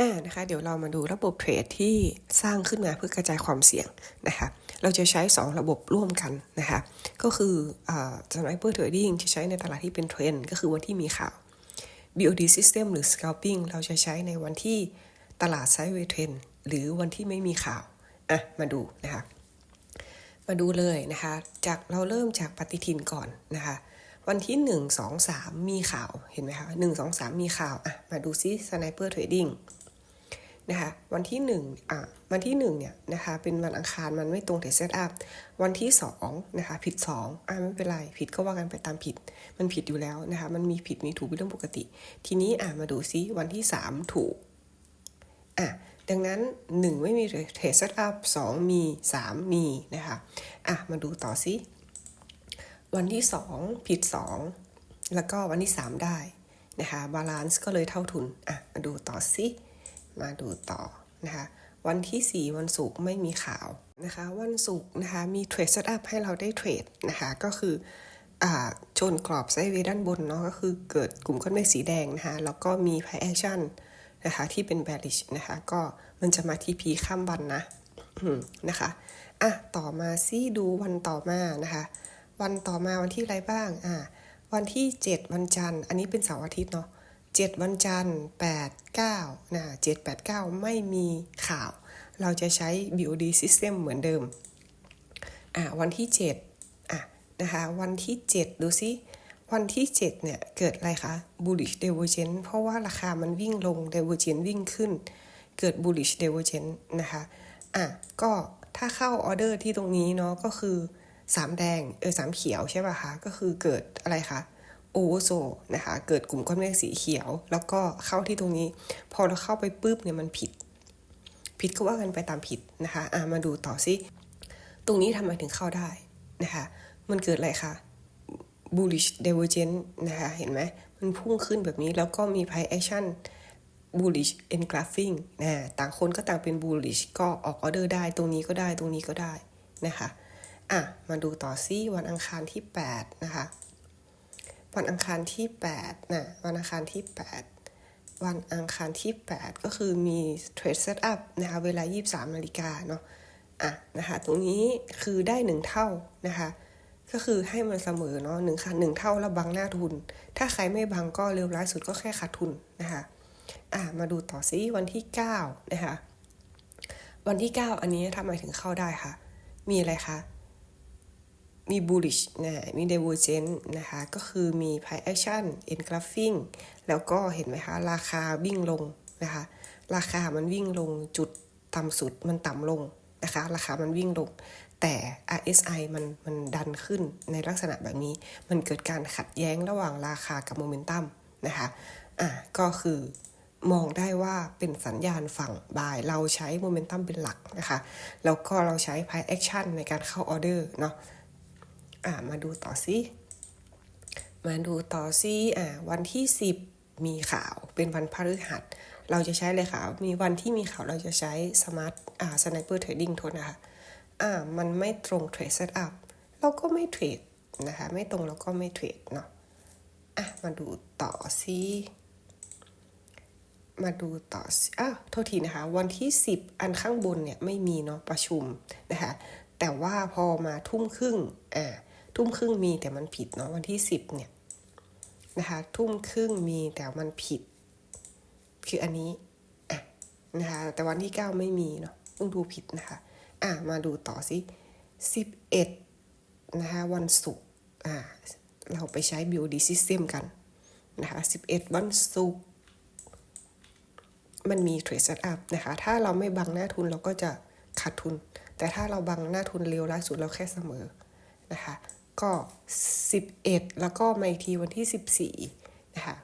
อ่านะคะเดี๋ยวเรามาดูระบบเทรดที่สร้างขึ้นมาเพื่อกระจายความเสี่ยงนะคะเราจะใช้ 2 ระบบร่วมกันนะคะก็คือสไนเปอร์เทรดดิ้งจะใช้ในตลาดที่เป็นเทรนด์ก็คือวันที่มีข่าว BOD System หรือ Scalping เราจะใช้ในวันที่ตลาดไซด์เวย์เทรนหรือวันที่ไม่มีข่าวอะมาดูนะคะมาดูเลยนะคะจากเราเริ่มจากปฏิทินก่อนนะคะวันที่ 1 2 3 มีข่าวเห็นไหมคะ1 2 3 มีข่าวอะมาดูซิสไนเปอร์เทรดดิ้ง นะคะวันที่1อะวันที่1เนี่ยนะคะเป็นวันอังคารมันไม่ตรงเทรดเซตอัพวันที่2นะคะผิด2อะไม่เป็นไรผิดก็ว่ากันไปตามผิด มันผิดอยู่แล้วนะคะมันมีผิดมีถูกเป็นเรื่องปกติ ทีนี้อะมาดูซิวันที่ 3 ถูกอะดังนั้น 1 ไม่มีเทรดเซตอัพ2มี 3 มีนะคะอะมาดูต่อซิวันที่ 2 ผิด 2 แล้วก็วันที่ 3 ได้นะคะบาลานซ์ก็เลยเท่าทุนอะมาดูต่อซิ มาดูต่อนะคะวันที่ 4 วันศุกร์ไม่มีข่าวนะคะวันศุกร์นะคะมีเทรดเซตอัพให้เราได้เทรดนะคะก็คืออ่าชนกรอบไซด์เวด้านบนเนาะก็คือเกิดกลุ่มก้อนเมฆสีแดงนะคะแล้วก็มีไพแอคชั่นนะคะที่เป็น bearish นะคะก็มันจะมาที่พีข้ามวันนะนะคะอะต่อมาซิดูวันต่อมานะคะวันต่อมาวันที่อะไรบ้างอ่าวันที่ 7 วันจันทร์ อันนี้เป็นเสาร์อาทิตย์เนาะ 7 วันจันทร์ 8 9นะ7 8 9 ไม่มีข่าว เราจะใช้ BOD system เหมือนเดิมอ่าวันที่7อะนะคะวันที่ 7 ดูซิวันที่ 7 เนี่ย เกิดอะไรคะ bullish divergence เพราะว่าราคามันวิ่งลง divergence วิ่งขึ้น เกิด bullish divergence นะคะ อะ ก็ถ้าเข้าออเดอร์ที่ตรงนี้เนาะ ก็คือสามแดง เออสามเขียวใช่ป่ะคะ ก็คือเกิดอะไรคะ โอเวอร์โซนะคะ เกิดกลุ่มก้อนเมฆสีเขียว แล้วก็เข้าที่ตรงนี้ พอเราเข้าไปปุ๊บเนี่ยมันผิด ผิดก็ว่ากันไปตามผิดนะคะอ่ามาดูต่อซิตรงนี้ทำไมถึงเข้าได้นะคะ มันเกิดอะไรคะ bullish divergence นะคะ เห็นไหมมันพุ่งขึ้นแบบนี้แล้วก็มี price action bullish engulfing นะต่างคนก็ต่างเป็น bullish ก็ออกออเดอร์ได้ตรงนี้ก็ได้ตรงนี้ก็ได้นะคะ อะ มาดูต่อซิวันอังคารที่ 8 นะคะ วันอังคารที่8นะวันอังคารที่ 8 วันอังคารที่ 8 ก็คือมีเทรดเซตอัพนะคะเวลา 23นาฬิกาเนาะอะนะคะตรงนี้คือได้ 1 เท่านะคะก็คือให้มันเสมอเนาะหนึ่งค่ะหนึ่งเท่าแล้วบังหน้าทุน ถ้าใครไม่บังก็เร็วร้ายสุดก็แค่ขาดทุนนะคะอะมาดูต่อซิวันที่9นะคะวันที่ 9 อันนี้ทำไมถึงเข้าได้คะมีอะไรคะ มี bullish นะมี divergence นะคะ ก็คือมี price action engulfing แล้วก็เห็นไหมคะ ราคาวิ่งลงนะคะ ราคามันวิ่งลงจุดต่ำสุดมันต่ำลงนะคะ ราคามันวิ่งลง แต่ RSI มันมันดันขึ้นในลักษณะแบบนี้ มันเกิดการขัดแย้งระหว่างราคากับโมเมนตัมนะคะ อะ ก็คือมองได้ว่าเป็นสัญญาณฝั่งบาย เราใช้โมเมนตัมเป็นหลักนะคะ แล้วก็เราใช้ price action ในการเข้าออเดอร์เนาะ อ่ามาดูต่อซิ มาดูต่อซิอ่าวันที่ 10 มีข่าวเป็นวันพฤหัส เราจะใช้เลยค่ะมีวันที่มีข่าวเราจะใช้สมาร์ทอ่าสไนเปอร์เทรดดิ้งโทษนะคะอ่ามันไม่ตรงเทรดเซตอัพเราก็ไม่เทรดนะคะ ไม่ตรงเราก็ไม่เทรดเนาะอะมาดูต่อซิมาดูต่ออ้าวโทษทีนะคะ วันที่ 10 อันข้างบนเนี่ยไม่มีเนาะประชุมนะคะ แต่ว่าพอมาทุ่มครึ่ง อ่า ทุ่มครึ่งมีแต่มันผิดเนาะวันที่10เนี่ยนะคะทุ่มครึ่งมีแต่มันผิด คืออันนี้อะนะคะแต่วันที่9ไม่มีเนาะต้องดูผิดนะคะอะมาดูต่อสิ11นะคะวันศุกร์อ่าเราไปใช้ BOD system กันนะคะ11วันศุกร์มันมีเทรดเซตอัพนะคะถ้าเราไม่บังหน้าทุนเราก็จะขาดทุน แต่ถ้าเราบังหน้าทุนเร็วล่าสุดเราแค่เสมอนะคะ ก็ 11 แล้วก็มาอีกทีวันที่ 14 นะคะ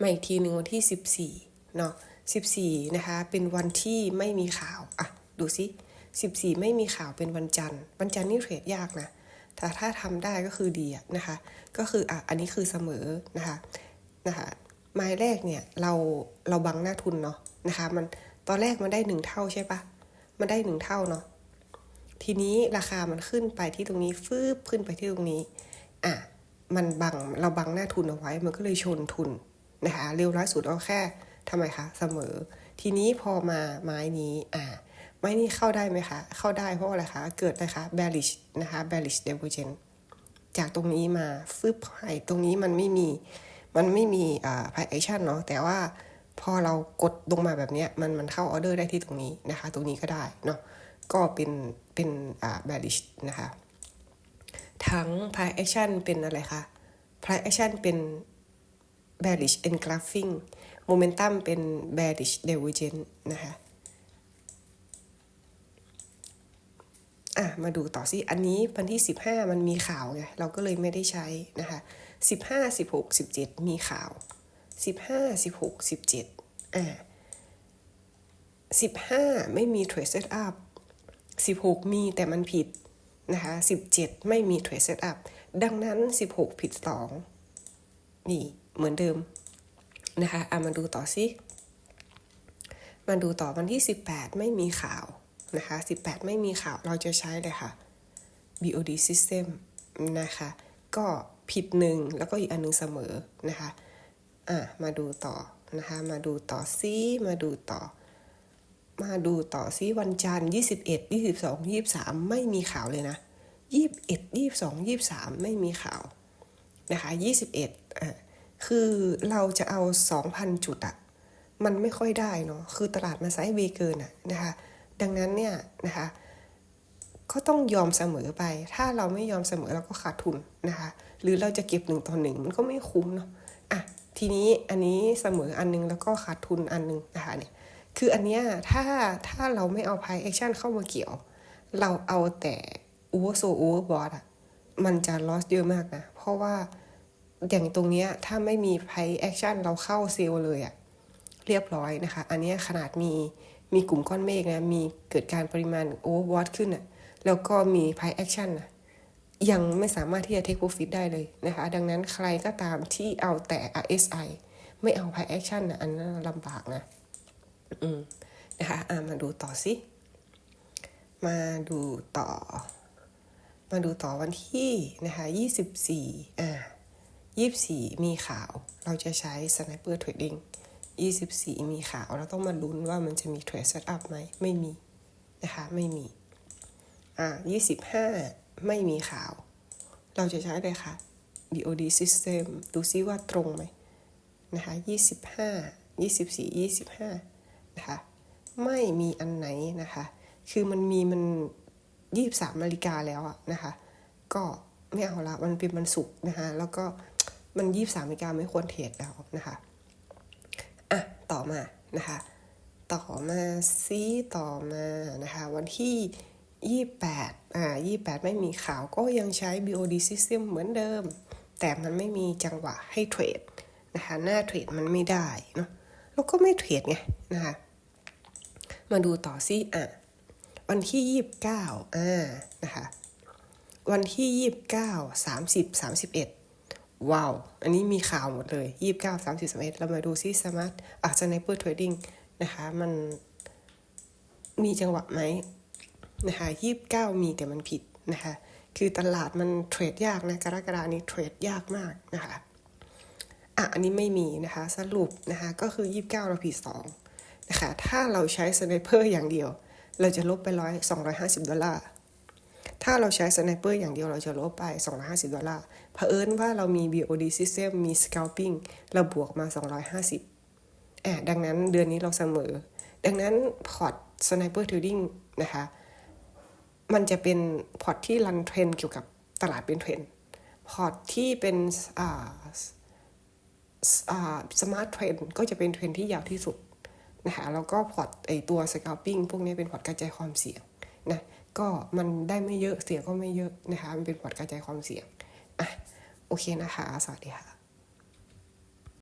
มาอีกทีหนึ่งวันที่ 14 เนาะ14 นะคะ เป็นวันที่ไม่มีข่าว อะ ดูซิ 14 ไม่มีข่าวเป็นวันจันทร์ วันจันทร์นี่เทรดยากนะ แต่ถ้าทำได้ก็คือดีอะนะคะ ก็คือ อะ อันนี้คือเสมอนะคะ นะคะ ไม้แรกเนี่ย เรา เราบังหน้าทุนเนาะ นะคะ มัน ตอนแรกมันได้หนึ่งเท่าใช่ปะมันได้หนึ่งเท่าเนาะ ทีนี้ราคามันขึ้นไปที่ตรงนี้ฟืบขึ้นไปที่ตรงนี้ อะ มันบัง เราบังหน้าทุนเอาไว้ มันก็เลยชนทุนนะคะ เร็วร้ายสุดเอาแค่ทำไมคะ เสมอ ทีนี้พอมาไม้นี้ อ่าไม้นี้เข้าได้ไหมคะ เข้าได้เพราะอะไรคะ เกิดอะไรคะ bearish นะคะ bearish divergence จากตรงนี้มาฟึบไอ้ตรงนี้มันไม่มี มันไม่มีอ่า price action เนาะ แต่ว่าพอเรากดลงมาแบบนี้มันมันเข้าออเดอร์ได้ที่ตรงนี้นะคะ ตรงนี้ก็ได้เนาะ ก็เป็นเป็นอ่า bearish นะคะ ทั้ง price action เป็นอะไรคะ price action เป็น bearish engulfing momentum เป็น bearish divergent นะคะอะมาดูต่อสิอันนี้วันที่ 15 มันมีข่าวไงเราก็เลยไม่ได้ใช้นะคะ15 16 17 มีข่าว 15 16 17อะ15 ไม่มี trade up 16 มีแต่มันผิดนะคะ17 ไม่มี trade set up ดังนั้น 16 ผิด 2 นี่เหมือนเดิมนะคะอะมาดูต่อสิมาดูต่อวันที่ 18 ไม่มีข่าวนะคะ18 ไม่มีข่าวเราจะใช้เลยค่ะ BOD system นะคะก็ผิดหนึ่งแล้วก็อีกอันหนึงเสมอนะคะอะมาดูต่อนะคะมาดูต่อซิมาดูต่อ มาดูต่อซิวันจันทร์21 22 23ไม่มีข่าวเลยนะ21 22 23ไม่มีข่าวนะคะ21อะคือเราจะเอา2,000จุดอะมันไม่ค่อยได้เนาะคือตลาดมันไซด์เวเกินอะนะคะดังนั้นเนี่ยนะคะก็ต้องยอมเสมอไป ถ้าเราไม่ยอมเสมอเราก็ขาดทุนนะคะ หรือเราจะเก็บหนึ่งต่อหนึ่งมันก็ไม่คุ้มเนาะอะทีนี้อันนี้เสมออันนึงแล้วก็ขาดทุนอันนึงนะคะเนี่ย คืออันเนี้ยถ้าถ้าเราไม่เอา price action เข้ามาเกี่ยว เราเอาแต่ over so overbought อะมันจะ loss เยอะมากนะ เพราะว่าอย่างตรงเนี้ยถ้าไม่มี price action เราเข้าเซลล์เลยอะเรียบร้อยนะคะ อันเนี้ยขนาดมีมีกลุ่มก้อนเมฆนะ มีเกิดการปริมาณ overbought ขึ้นอะแล้วก็มี price action นะยังไม่สามารถที่จะ take profit ได้เลยนะคะ ดังนั้นใครก็ตามที่เอาแต่ RSI ไม่เอา price action นะอันนั้นลำบากนะ อืมนะคะอะมาดูต่อสิมาดูต่อ มาดูต่อวันที่นะคะ24อ่า24มีข่าว เราจะใช้ Sniper Trading 24มีข่าว เราต้องมาลุ้นว่ามันจะมี Trade Setup ไหมไม่มีนะคะไม่มีอ่า25ไม่มีข่าว เราจะใช้เลยค่ะ BOD System ดูซิว่าตรงไหมนะคะ25 24 25 นะคะ ไม่มีอันไหนนะคะ คือมันมีมันยี่สามนาฬิกาแล้วอะนะคะ ก็ไม่เอาละมันเป็นมันสุกร์นะคะ แล้วก็มันยี่สามนาฬิกาไม่ควรเทรดแล้วนะคะอะต่อมานะคะ ต่อมาซีต่อมานะคะ วันที่ยี่แปดอ่ายี่แปดไม่มีข่าวก็ยังใช้ BOD system เหมือนเดิม แต่มันไม่มีจังหวะให้เทรดนะคะ หน้าเทรดมันไม่ได้เนาะแล้วก็ไม่เทรดไงนะคะ มาดูต่อซิอะวันที่ยี่สิบเก้าอ่านะคะวันที่ยี่สิบเก้าสามสิบสามสิบเอ็ดว้าว อันนี้มีข่าวหมดเลยยี่สิบเก้าสามสิบสามเอ็ดเรามาดูซิสมาร์ทอะสไนเปอร์เทรดดิ้งนะคะมันมีจังหวะไหมนะคะยี่สิบเก้ามีแต่มันผิดนะคะคือตลาดมันเทรดยากนะกรกฎานี้เทรดยากมากนะคะอะอันนี้ไม่มีนะคะสรุปนะคะก็คือยี่สิบเก้าเราผิดสอง นะคะถ้าเราใช้สไนเปอร์อย่างเดียว เราจะลบไปร้อยสองร้อยห้าสิบดอลลาร์ถ้าเราใช้สไนเปอร์อย่างเดียวเราจะลบไป 250 ดอลลาร์เผอิญว่าเรามี BOD system มี scalping เราบวกมา 250แอบดังนั้นเดือนนี้เราเสมอ ดังนั้นพอร์ต sniper trading นะคะ มันจะเป็นพอร์ตที่รันเทรนเกี่ยวกับตลาดเป็นเทรนพอร์ตที่เป็นอ่าอ่าสมาร์ทเทรนก็จะเป็นเทรนที่ยาวที่สุด นะคะแล้วก็พอร์ตไอตัว scalping พวกนี้เป็นพอร์ตกระจายความเสี่ยงนะก็มันได้ไม่เยอะเสียก็ไม่เยอะนะคะมันเป็นพอร์ตกระจายความเสี่ยงอะโอเคนะคะ สวัสดีค่ะ